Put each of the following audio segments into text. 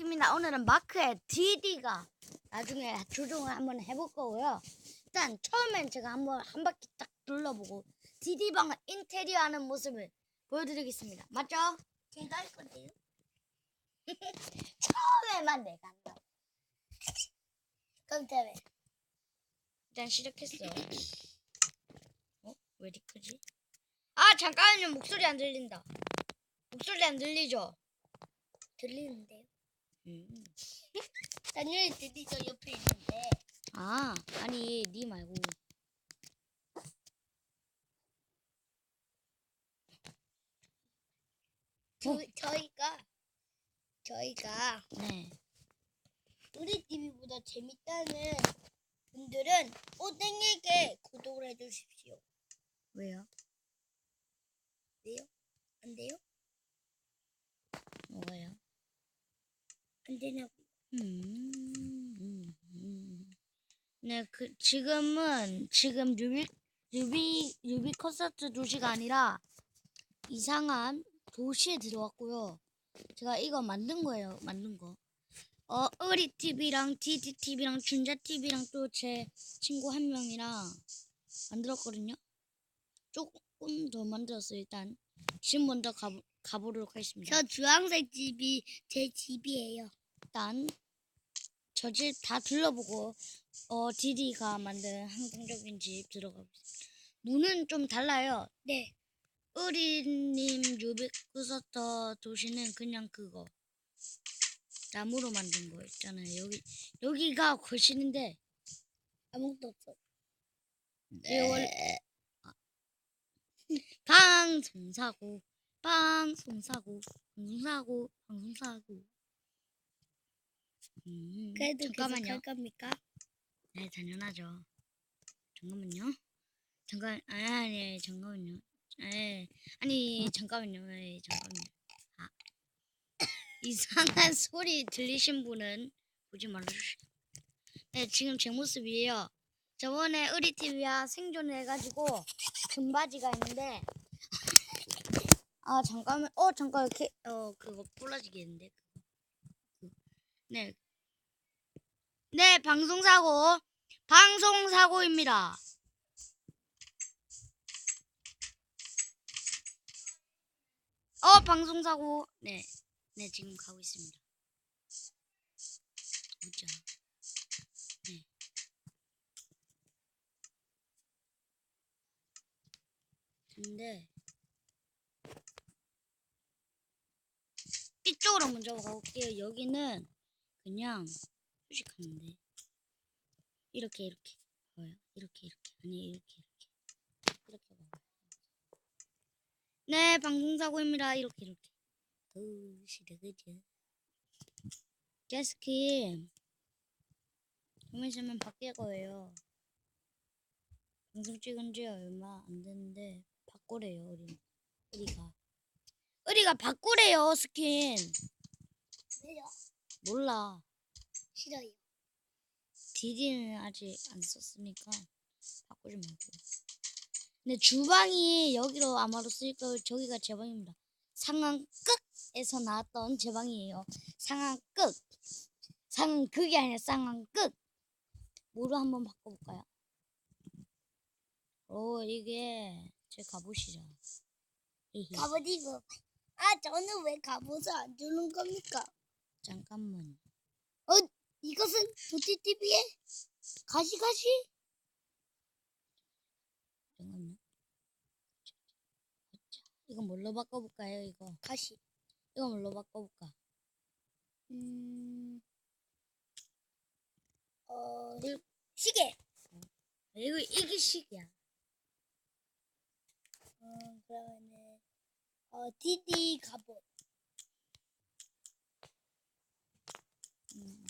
입니다. 오늘은 마크의 DD가 나중에 조종을 한번 해볼 거고요. 일단 처음엔 제가 한번 한 바퀴 딱 둘러보고 DD 방을 인테리어 하는 모습을 보여드리겠습니다. 맞죠? 제가 할 건데요. 처음에만 내가 한다. 다음에 일단 시작했어. 어? 왜 이렇게 크지? 아 잠깐만요. 목소리 안 들린다. 목소리 안 들리죠? 들리는데요. 음. 당연히 들리죠 옆에 있는데. 아 아니 니 말고 저, 저희가 저희가 네. 우리 TV보다 재밌다는 분들은 오뎅에게 구독을 해주십시오. 왜요? 돼요? 안 돼요? 뭐가요? 안 되냐고. 음, 음, 음. 네, 그 지금은 지금 유비 유비 유비 콘서트 도시가 아니라 이상한 도시에 들어왔고요. 제가 이거 만든 거예요. 만든 거. 어, 의리 TV랑 디디 TV랑 준자 TV랑 또 제 친구 한 명이랑 만들었거든요. 조금 더 만들었어요. 일단 지금 먼저 가 가보도록 하겠습니다. 저 주황색 집이 제 집이에요. 일단 저집 다 둘러보고 어 디디가 만든 한국적인 집 들어가보겠습니다. 문은 좀 달라요. 네. 의리님 유비쿠서터 도시는 그냥 그거 나무로 만든 거 있잖아요. 여기 여기가 거실인데 아무것도 없어. 이게 원래 아. 방송사고 방송사고 방송사고 방송사고 음, 그래도 계속 잠깐만요. 할 겁니까? 네, 당연하죠. 잠깐만요. 잠깐, 아니, 아니, 잠깐만요. 에, 아니, 잠깐만요. 에, 잠깐만요. 아. 이상한 소리 들리신 분은 보지 말아주시오. 네, 지금 제 모습이에요. 저번에 의리TV와 생존을 해가지고 금바지가 있는데, 아, 잠깐만, 어, 잠깐, 이렇게, 어, 그거 부러지겠는데. 네. 네, 방송사고. 방송사고입니다. 어, 방송사고. 네. 네, 지금 가고 있습니다. 보자. 네. 근데, 이쪽으로 먼저 가볼게요. 여기는 그냥 휴식하는데. 이렇게, 이렇게. 봐요. 이렇게, 이렇게. 아니, 이렇게, 이렇게. 이렇게 봐요. 네, 방송사고입니다. 이렇게, 이렇게. 어우, 시대, 그죠? 게스킨. 좀 있으면 바뀔 거예요. 방송 찍은 지 얼마 안 됐는데, 바꾸래요, 우리. 우리가. 우리가 바꾸래요, 스킨. 왜요? 몰라. 싫어요. 디디는 아직 안 썼으니까 바꾸지 말고. 근데 주방이 여기로 아마도 거예요. 저기가 제 방입니다. 상황 끝에서 나왔던 제 방이에요. 상황 끝. 상황 극이 아니라 상황 끝. 뭐로 한번 바꿔볼까요? 오 이게 제 갑옷이죠. 이거. 아 저는 왜 갑옷을 안 주는 겁니까? 잠깐만. 어 이것은 도티 TV의 가시가시? 잠깐만요. 이거 뭘로 바꿔볼까요? 이거. 가시. 이거 뭘로 바꿔볼까? 음. 어 시계. 이거 이게 식이야. 어 그러면은 어 디디 갑옷. 음,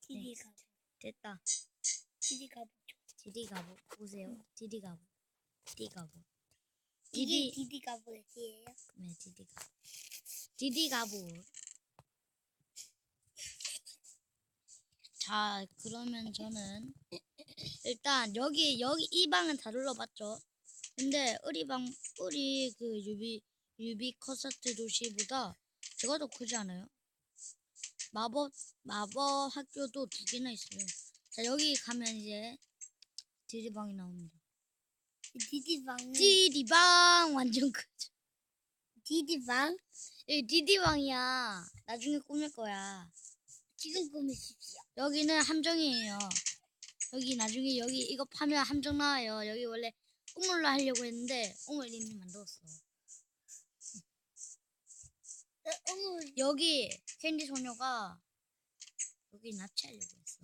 디디 네. 갑옷. 됐다. 디디 갑옷. 디디 가보 보세요. 디디 가보. 디디 가보. 디디 디디 갑옷이에요. 네 디디 가. 디디 가보. 자 그러면 저는 일단 여기 여기 이 방은 다 둘러봤죠. 근데 우리 방 우리 그 유비 유비 콘서트 도시보다 제가 더 크지 않아요? 마법 마법 학교도 두 개나 있어요. 자 여기 가면 이제 디디방이 나옵니다. 디디방. 디디방 완전 크죠. 디디방. 여기 디디방이야. 나중에 꾸밀 거야. 지금 꾸미십시오. 여기는 함정이에요. 여기 나중에 여기 이거 파면 함정 나와요. 여기 원래 우물로 하려고 했는데 우물 이미 만들었어. 어, 여기 캔디 소녀가 여기 납치하려고 했어.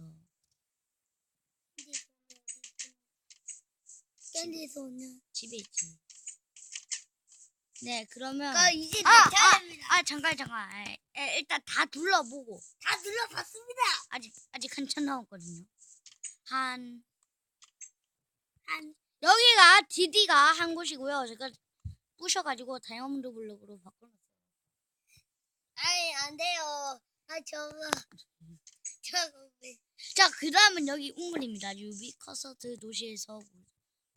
캔디 소녀. 집에 있지. 네, 그러면 아, 이제 내 아, 차례입니다. 아 잠깐 잠깐. 에, 에, 일단 다 둘러보고 다 눌러봤습니다. 아직 아직 한참 남았거든요. 한 한, 여기가 디디가 한 곳이고요. 제가 부셔가지고 다이아몬드 블록으로 바꿔놨어요. 아이, 안 돼요. 아, 저거. 저거 왜. 자, 그 다음은 여기 우물입니다. 유비 커서트 도시에서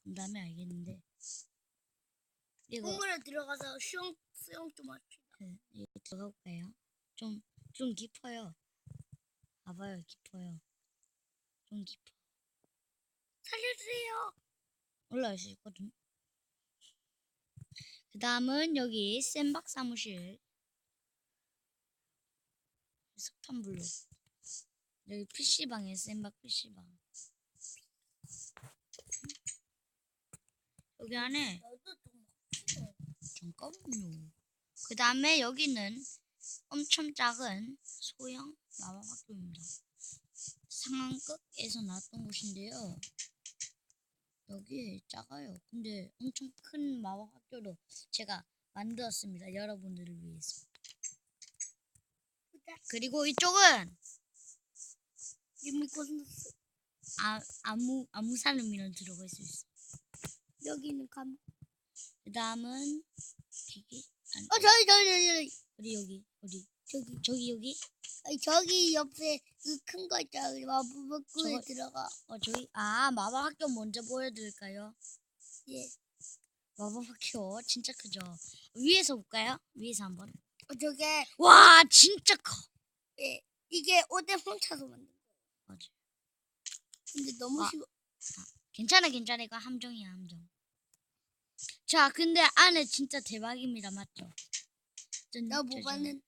본 다음에 알겠는데. 이거 우물에 들어가서 수영, 수영 좀 합시다. 네, 여기 들어가 볼까요? 좀, 좀 깊어요. 봐봐요, 깊어요. 좀 깊어. 살려주세요. 올라올 수 있거든. 그 다음은 여기 샌박 사무실. 석탄 블록. 여기 PC방에 샌박 PC방. 여기 안에 좀. 잠깐만요. 그 다음에 여기는 엄청 작은 소형 마법 학교입니다. 상한극에서 나왔던 곳인데요. 여기 작아요. 근데 엄청 큰 마법 학교로 제가 만들었습니다. 여러분들을 위해서. 그리고 이쪽은 유미콘 스 아, 아무 아무 사람이랑 들어갈 수 있어. 여기는 감. 그 다음은 기기 아니, 어, 저기, 저기, 저기, 어디 여기 어디 저기. 저기 여기 아니, 저기 옆에 그큰거 있잖아. 마법학교에 들어가. 어 저기 아 마법 학교 먼저 보여드릴까요? 예. 마법 학교 진짜 크죠. 위에서 볼까요? 위에서 한번. 어, 저게, 와 진짜 커. 예. 이게 오대 훔쳐서 만든 거. 맞아. 근데 너무 아. 쉬워. 괜찮아 괜찮아 이거 함정이야 함정. 자 근데 안에 진짜 대박입니다 맞죠? 짠, 나뭐 짜잔. 봤는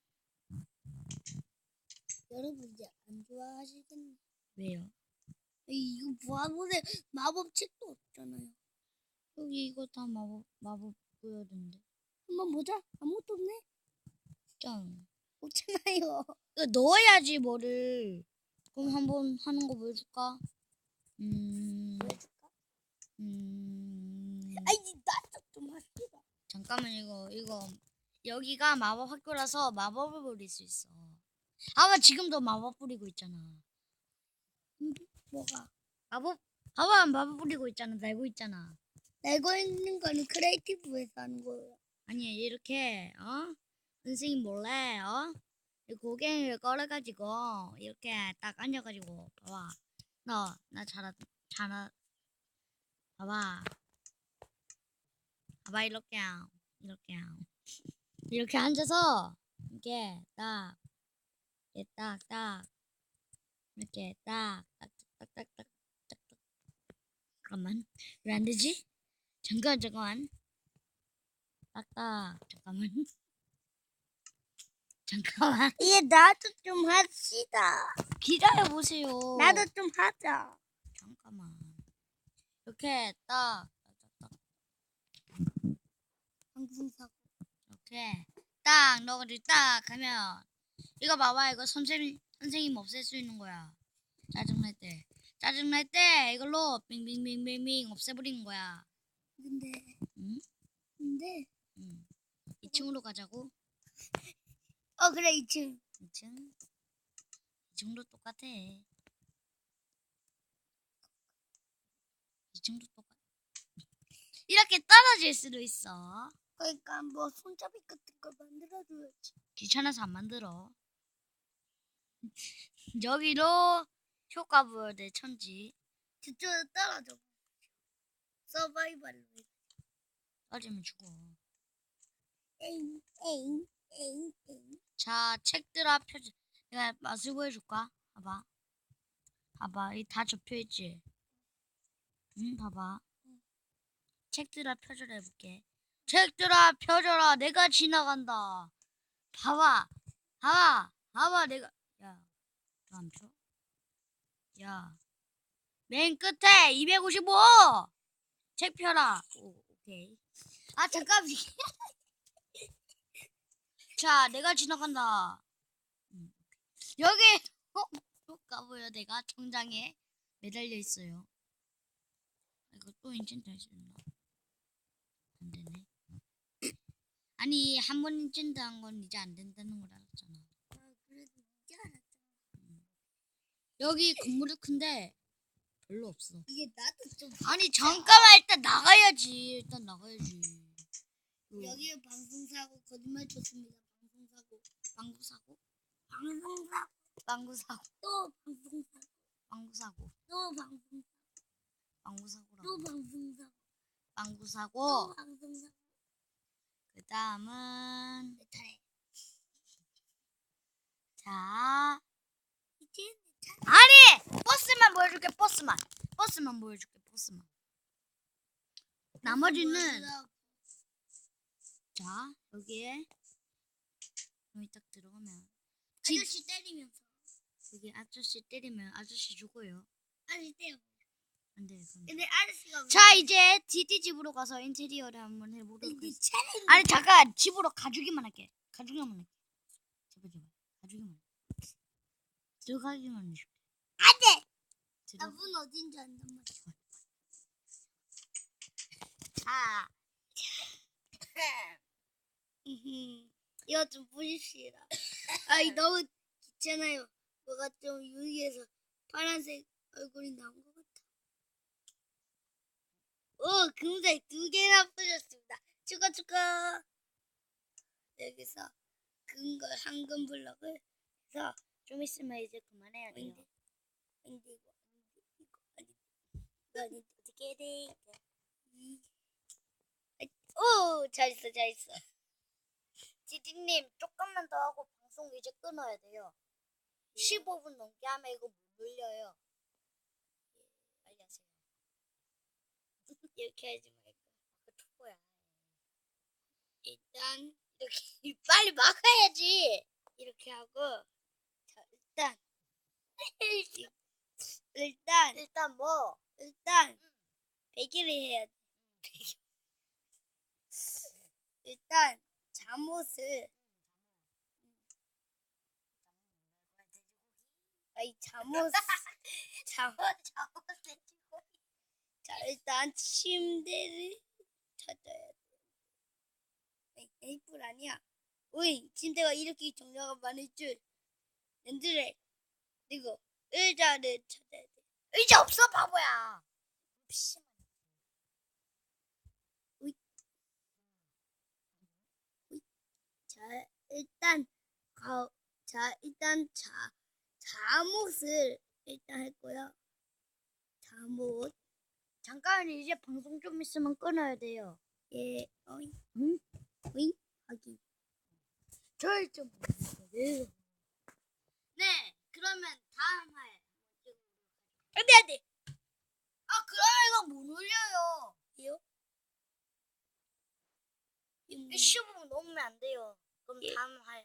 여러분 이제 안 좋아하시겠네. 왜요? 에이, 이거 보아보세요. 마법 책도 없잖아요. 여기 이거 다 마법 마법 보여던데. 한번 보자. 아무것도 없네. 짠. 없잖아요. 이거 넣어야지 뭐를. 그럼 한번 하는 거 보여줄까? 음. 보여줄까? 음. 아니 나도 좀 합시다. 잠깐만 이거 이거 여기가 마법 학교라서 마법을 부릴 수 있어. 아마 지금도 마법 부리고 있잖아. 뭐가? 마법 봐봐 마법 부리고 있잖아. 날고 있잖아. 내고 있는 거는 크리에이티브에서 하는 거예요. 아니 이렇게 어 선생님 몰래 어 이 고개를 걸어가지고 이렇게 딱 앉아가지고 봐봐. 너 나 잘하 잘하 봐봐. 봐봐 이렇게 이렇게 이렇게 앉아서 이렇게 딱 이렇게 딱딱 이렇게 딱딱딱딱딱딱 잠깐만. 왜 안 되지? 잠깐 잠깐 딱딱 잠깐만 잠깐만 이제 나도 좀 합시다. 기다려 보세요. 나도 좀 하자. 잠깐만 이렇게 딱 딱, 딱, 방송 사고. 이렇게 딱 너가리 딱 하면 이거 봐봐 이거 선생님 선생님 없앨 수 있는 거야. 짜증날 때 짜증날 때 이걸로 빙빙빙빙빙 없애버리는 거야. 근데 응? 근데 응. 2층으로 가자고. 어 그래 2층. 2층 2층도 똑같아. 2층도 똑같아. 이렇게 떨어질 수도 있어. 그러니까 뭐 손잡이 같은 거 만들어줘야지. 귀찮아서 안 만들어. 여기로 효과 부여대 천지 저쪽으로 떨어져. 서바이벌로. 떨어지면 죽어. 에잉 에잉. 자, 책들아 펴져. 내가 맛을 보여줄까? 봐봐. 봐봐, 이 다 접혀 있지. 응, 봐봐. 책들아 펴져라 해볼게. 책들아 펴져라. 내가 지나간다. 봐봐, 봐봐, 봐봐. 내가 야, 너안 펴? 야, 맨 끝에 255. 책 펴라. 오, 오케이. 아 잠깐. 자, 내가 지나간다. 음. 여기 어, 가보여 내가 정장에 매달려 있어요. 이거 또 인챈트 할수 있나? 안 되네. 아니 한 번 인챈트 한 건 이제 안 된다는 걸 알았잖아. 아, 그래도 이제 알았다. 여기 건물이 큰데 별로 없어. 이게 나도 좀. 아니 잠깐만 일단 나가야지. 일단 나가야지. 여기 방송사고 거짓말 쳤습니다. 방송사고. 빵구 사고, 방송사고. 빵구 사고, 또 방송사고. 빵구 사고, 또 방송. 빵구 사고라고. 또 방송사고. 빵구 또 사고. 방송사고. 그 다음은 내 차례. 자 이제 내 차례. 아니 버스만 보여줄게 버스만 버스만 보여줄게 버스만 나머지는 자 여기에 여기 딱 들어가면 집 아저씨 때리면서. 여기 아저씨 때리면 아저씨 죽어요 아저씨 때려. 안 돼 그럼 근데 아저씨가. 자 이제 디디 집으로 가서 인테리어를 한번 해보도록 내 하겠습니다 차례. 아니 잠깐 집으로 가주기만 할게 가주기만 할게 제발 제발 가주기만 할게. 들어가기만 해줄게 안 돼! 들어 나문 어딘지 안단 말이야. 자 이 거 좀 보십시다. 아이 너무 귀찮아요. 뭐가 좀 유리해서 파란색 얼굴이 나온 것 같아. 오, 금색 두 개나 뿌렸습니다. 축하 축하. 여기서 근걸 황금 블럭을 해서 좀 있으면 이제 그만해야 돼요. 근데 근데 이거 이거 아니 어떻게 해야 돼? 이- 오, 잘했어, 잘했어. 디디님 조금만 더 하고 방송 이제 끊어야 돼요. 15분 넘게 하면 이거 못 올려요. 예, 빨리 하세요. 이렇게 하지 말고 그 초보야. 일단 이렇게 빨리 막아야지. 이렇게 하고 자 일단 일단 일단 뭐 일단 베개를 해야 돼. 일단 잠옷을 아이 잠옷 잠 잠옷을 찍고 자 일단 침대를 찾아야 돼. 에이, 에이플 아니야. 오이 침대가 이렇게 종류가 많을 줄. 연들에 그리고 의자를 찾아야 돼. 의자 없어 바보야. 자 일단 가, 자 일단 자 잠옷을 일단 할 거야. 잠옷 잠깐 이제 방송 좀 있으면 끊어야 돼요. 예 어이 응? 어이 하기. 저희 좀 네. 네, 그러면 다음 할. 안돼 안돼. 아, 그럼 이거 못 올려요. 이요? 음, 15분 넘으면 안 돼요. 그럼 예. 다음 할.